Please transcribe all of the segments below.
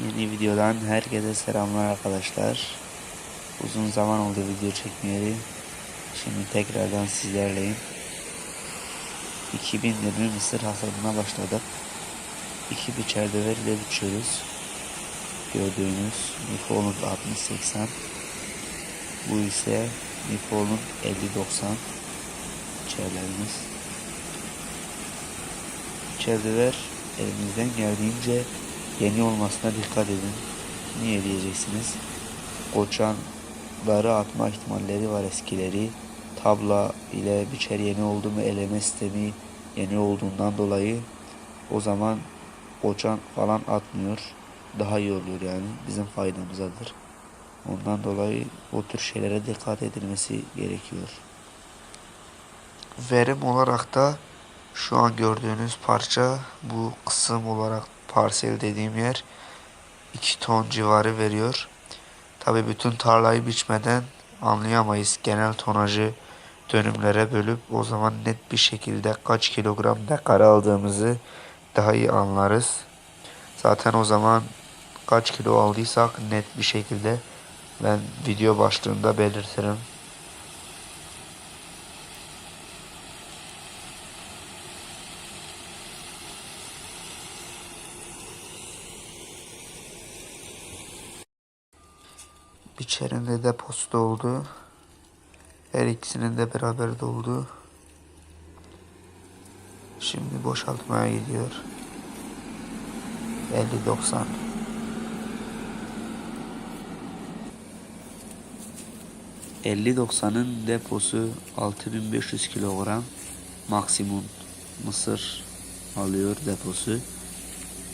Yeni videodan herkese selamlar arkadaşlar. Uzun zaman oldu video çekmeyeli. Şimdi tekrardan sizlerleyim. 2020 mısır hasadına başladık. İki biçer döver ile biçiyoruz. Gördüğünüz Nikon'un 60-80. Bu ise Nikon'un 50-90 biçerlerimiz. Biçer elimizden geldiğince yeni olmasına dikkat edin. Niye diyeceksiniz? Koçanları atma ihtimalleri var eskileri. Tabla ile biçer yeni oldu mu eleme sistemi yeni olduğundan dolayı o zaman koçan falan atmıyor. Daha iyi oluyor yani. Bizim faydamızadır. Ondan dolayı o tür şeylere dikkat edilmesi gerekiyor. Verim olarak da şu an gördüğünüz parça bu kısım olarak parsel dediğim yer 2 ton civarı veriyor. Tabi bütün tarlayı biçmeden anlayamayız genel tonajı dönümlere bölüp o zaman net bir şekilde kaç kilogram dekara aldığımızı daha iyi anlarız. Zaten o zaman kaç kilo aldıysak net bir şekilde ben video başlığında belirtirim. İçerinde deposu doldu. Her ikisinin de beraber doldu. Şimdi boşaltmaya gidiyor. 50-90. ...50-90'ın deposu 6500 kilogram maksimum mısır alıyor deposu.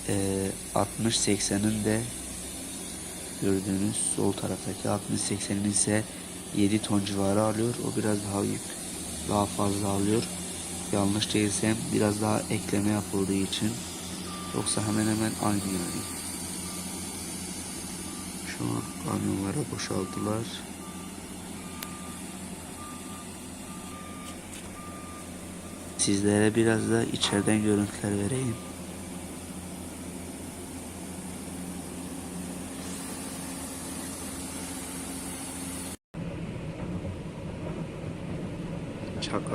Ee, 60-80'in de gördüğünüz sol taraftaki 60-80'in ise 7 ton civarı alıyor. O biraz daha yük daha fazla alıyor. Yanlış değilsem biraz daha ekleme yapıldığı için yoksa hemen hemen aynı yani. Şu an kamyonlara boşalttılar. Sizlere biraz da içeriden görüntüler vereyim.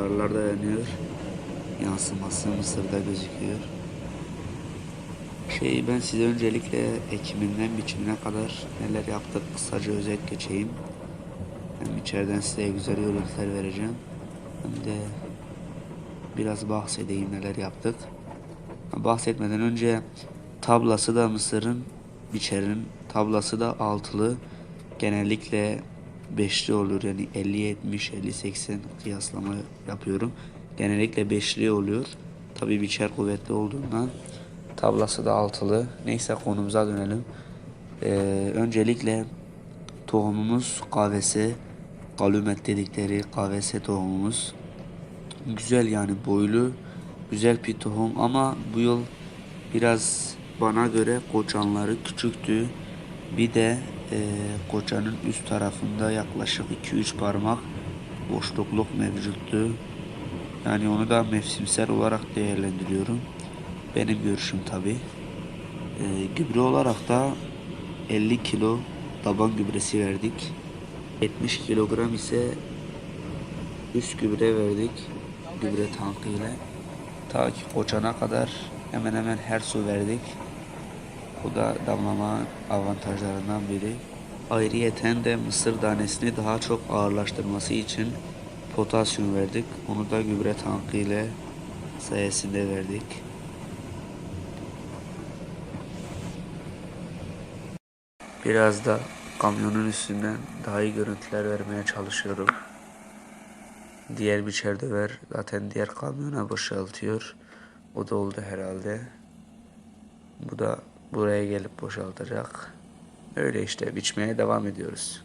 Çakarlar da yanıyor. Yansıması Mısır'da gözüküyor. Şey ben size öncelikle ekiminden biçimine kadar neler yaptık kısaca özet geçeyim. Hem içeriden size güzel görüntüler vereceğim. Hem de biraz bahsedeyim neler yaptık. Bahsetmeden önce tablası da Mısır'ın biçerin tablası da altılı. Genellikle beşli olur yani 50 70 50 80 kıyaslama yapıyorum. Genellikle beşli oluyor. Tabii biçer kuvvetli olduğundan tablası da altılı. Neyse konumuza dönelim. Ee, öncelikle tohumumuz kahvesi kalumet dedikleri kahvesi tohumumuz. Güzel yani boylu güzel bir tohum ama bu yıl biraz bana göre koçanları küçüktü. Bir de e, koçanın üst tarafında yaklaşık 2-3 parmak boşlukluk mevcuttu. Yani onu da mevsimsel olarak değerlendiriyorum. Benim görüşüm tabi. E, gübre olarak da 50 kilo taban gübresi verdik. 70 kilogram ise üst gübre verdik. Gübre tankıyla. Ta ki koçana kadar hemen hemen her su verdik. Bu da damlama avantajlarından biri. Ayrıyeten de mısır tanesini daha çok ağırlaştırması için potasyum verdik. Onu da gübre tankı ile sayesinde verdik. Biraz da kamyonun üstünden daha iyi görüntüler vermeye çalışıyorum. Diğer biçer döver zaten diğer kamyona boşaltıyor. O da oldu herhalde. Bu da buraya gelip boşaltacak. Öyle işte biçmeye devam ediyoruz.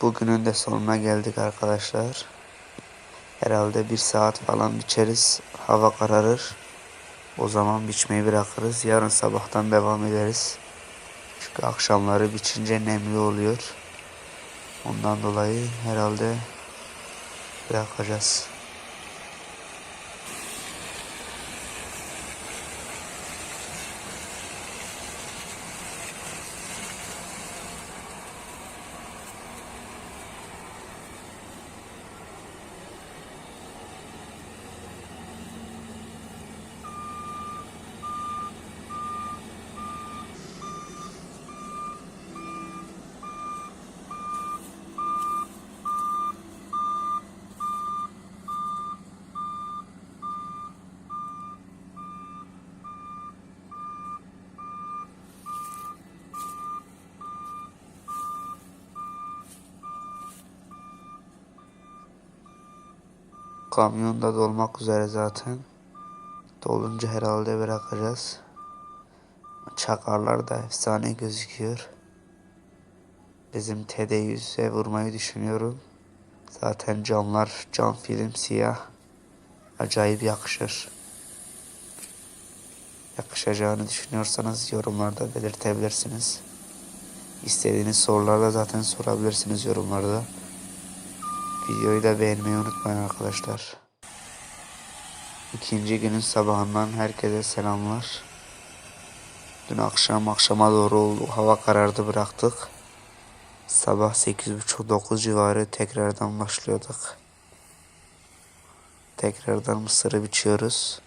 Bugünün de sonuna geldik arkadaşlar. Herhalde bir saat falan biçeriz. Hava kararır. O zaman biçmeyi bırakırız. Yarın sabahtan devam ederiz. Çünkü akşamları biçince nemli oluyor. Ondan dolayı herhalde bırakacağız. Kamyon da dolmak üzere zaten. Dolunca herhalde bırakacağız. Çakarlar da efsane gözüküyor. Bizim TD100'e vurmayı düşünüyorum. Zaten camlar cam film siyah. Acayip yakışır. Yakışacağını düşünüyorsanız yorumlarda belirtebilirsiniz. İstediğiniz soruları da zaten sorabilirsiniz yorumlarda. Videoyu da beğenmeyi unutmayın arkadaşlar. İkinci günün sabahından herkese selamlar. Dün akşam akşama doğru oldu. Hava karardı bıraktık. Sabah 8.30-9 civarı tekrardan başlıyorduk. Tekrardan mısırı biçiyoruz.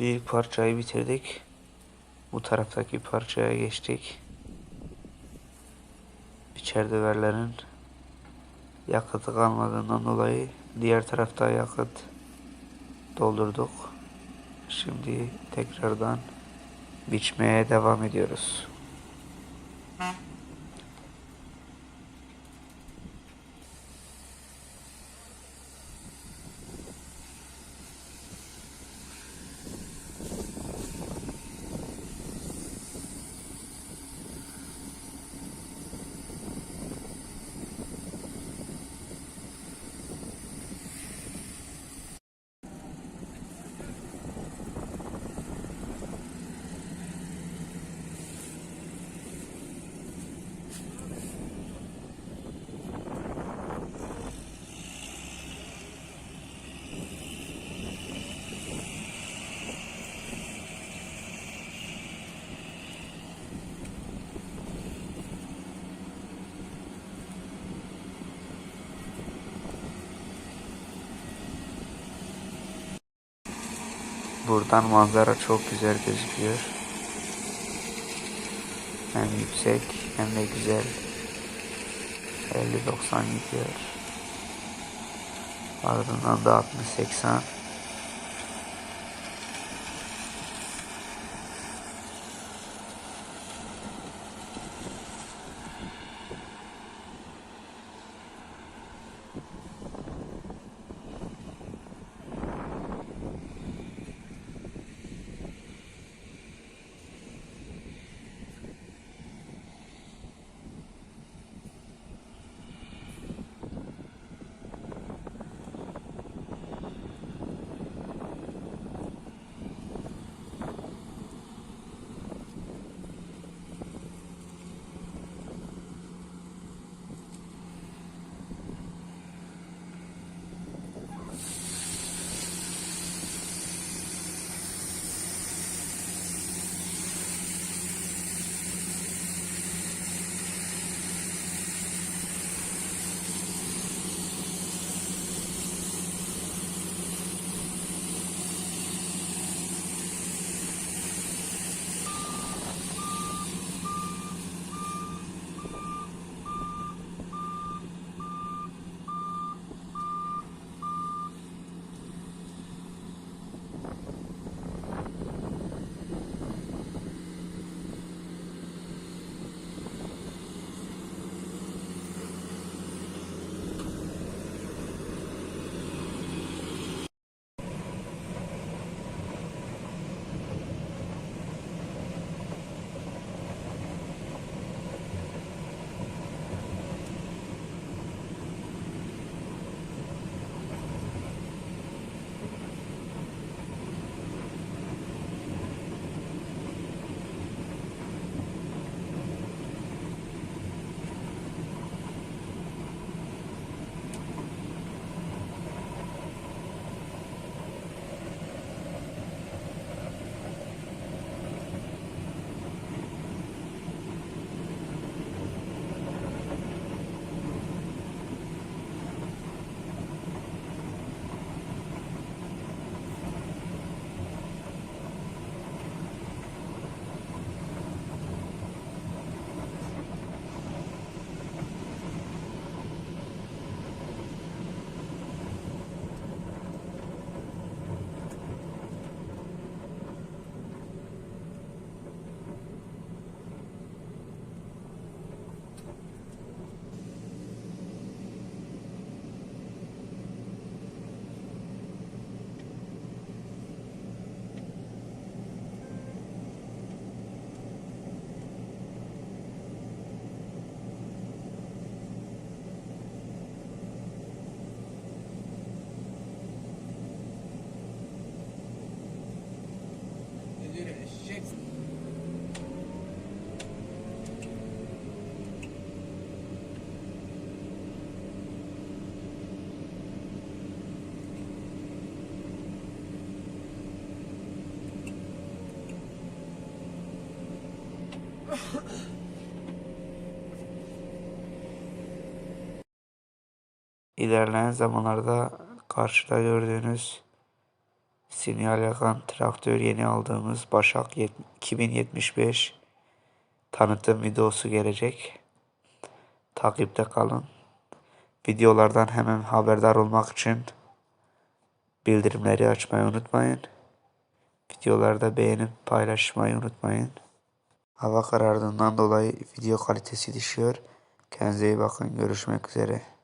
Büyük parçayı bitirdik. Bu taraftaki parçaya geçtik. Biçer döverlerin yakıtı kalmadığından dolayı diğer tarafta yakıt doldurduk. Şimdi tekrardan biçmeye devam ediyoruz. Buradan manzara çok güzel gözüküyor. Hem yüksek hem de güzel. 50-90 gidiyor. Ardından da 60-80. İlerleyen zamanlarda karşıda gördüğünüz sinyal yakan traktör yeni aldığımız Başak yet- 2075 tanıtım videosu gelecek. Takipte kalın. Videolardan hemen haberdar olmak için bildirimleri açmayı unutmayın. Videoları da beğenip paylaşmayı unutmayın. Hava karardığından dolayı video kalitesi düşüyor. Kendinize iyi bakın. Görüşmek üzere.